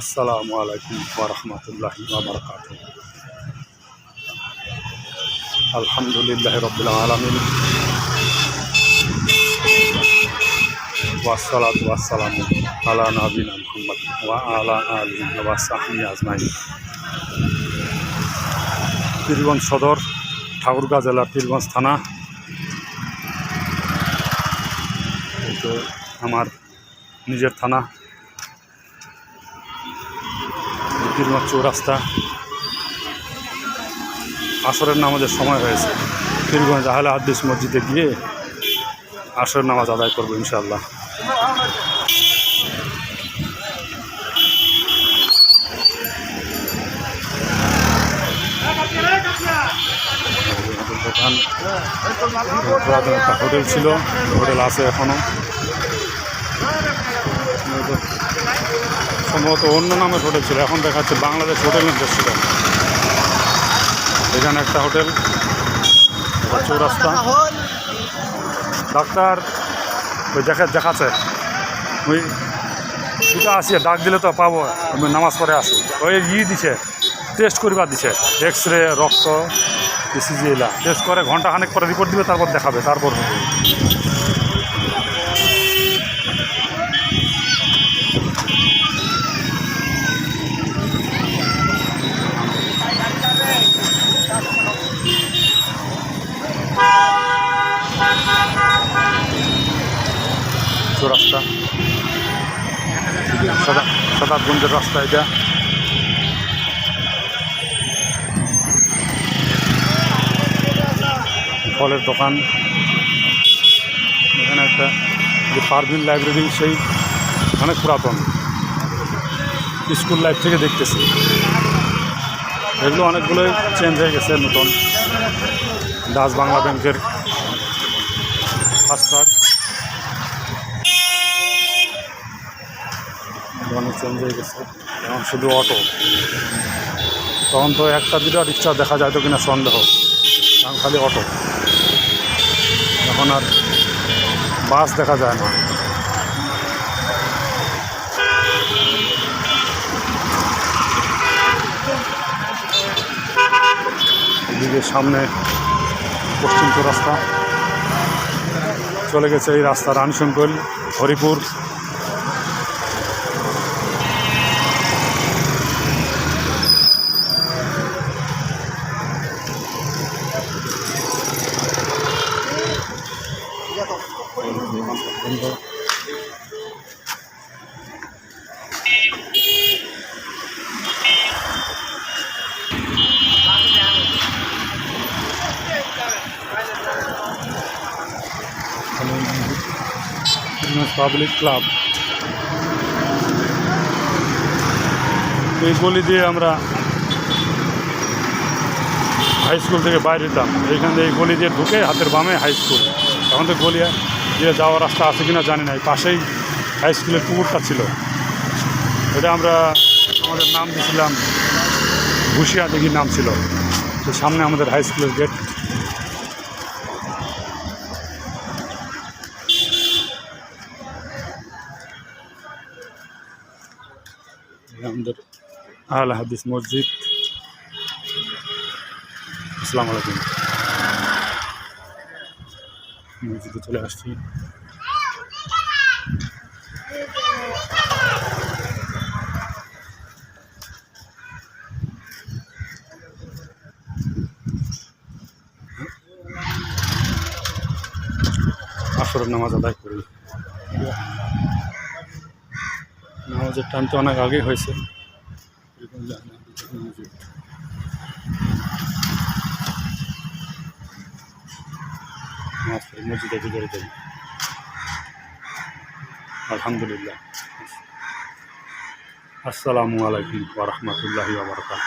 আসসালামু আলাইকুম ওরহমতুল্লাহি আলহামদুলিল্লাহ রবিল আলমিন। ওয়াসালাত ওয়াসালাম আলা মোহাম্মদ ওয়া আলা আলী আজমাইন। পীরগঞ্জ সদর, ঠাকুরগাঁ জেলা পীরগঞ্জ থানা। আমার নিজের থানা। পীরগঞ্জ চৌরাস্তা আসরের নামাজের সময় হয়েছে। পীরগঞ্জ আহলে হাদিস মসজিদে গিয়ে আসরের নামাজ আদায় করব ইনশাল্লাহ পুরাতন একটা হোটেল ছিল। হোটেল আছে এখনও সম্ভবত অন্য নামের হোটেল ছিল। এখন দেখা যাচ্ছে বাংলাদেশ হোটেল রেস্টুরেন্ট এখানে একটা হোটেল চৌরাস্তা। ডাক্তার, ওই দেখা, দেখাচ্ছে। ওই দুটো আসি, ডাক দিলে তো পাবো। আমি নামাজ পড়ে আসি। ওই ই দিছে টেস্ট করিবার দিছে। এক্স রে রক্ত ইসিজি এলা। টেস্ট করে ঘণ্টা খানেক পরে রিপোর্ট দিবে, তারপর দেখাবে, তারপর হবে। চৌরাস্তা সদা সদাতগঞ্জের রাস্তা এটা। ফলের দোকান। এখানে একটা যে পারভিন লাইব্রেরি, সেই অনেক পুরাতন। স্কুল লাইফ থেকে দেখতেছি। এগুলো অনেকগুলোই চেঞ্জ হয়ে গেছে নতুন। ডাচ বাংলা ব্যাংকের ফার্স্ট অনেক চেঞ্জ হয়ে গেছে, এখন শুধু অটো তখন তো একটা দুটো রিক্সা দেখা যায় তো কিনা সন্দেহ, এখন খালি অটো এখন আর বাস দেখা যায় না। এদিকে সামনে পশ্চিম রাস্তা, চলে গেছে এই রাস্তা রানীশঙ্কল হরিপুর। পাবলিক ক্লাব এই গলি দিয়ে আমরা হাই স্কুল থেকে বাইরে যেতাম এইখান থেকে এই গলি দিয়ে ঢুকে হাতের বামে হাই স্কুল এখন তো গলি দিয়ে যাওয়ার রাস্তা আছে কিনা জানি না পাশেই হাই স্কুলের পুকুরটা ছিল। এটা আমরা আমাদের নাম দিয়েছিলাম ঘুষিয়া দিঘির নাম ছিল। তো সামনে আমাদের হাই স্কুলের গেট আমাদের আহলে হাদিস মসজিদ। আসসালামু আলাইকুম। মসজিদে চলে আসছি। আসরের নামাজ আদায় করি। নামাজের টাইম তো অনেক আগেই হয়েছে। নামাজ পড়ি মসজিদে ভিতরে যাই আলহামদুলিল্লাহ। আসসালামু আলাইকুম ওরহমতুল্লাহি ওবরকাত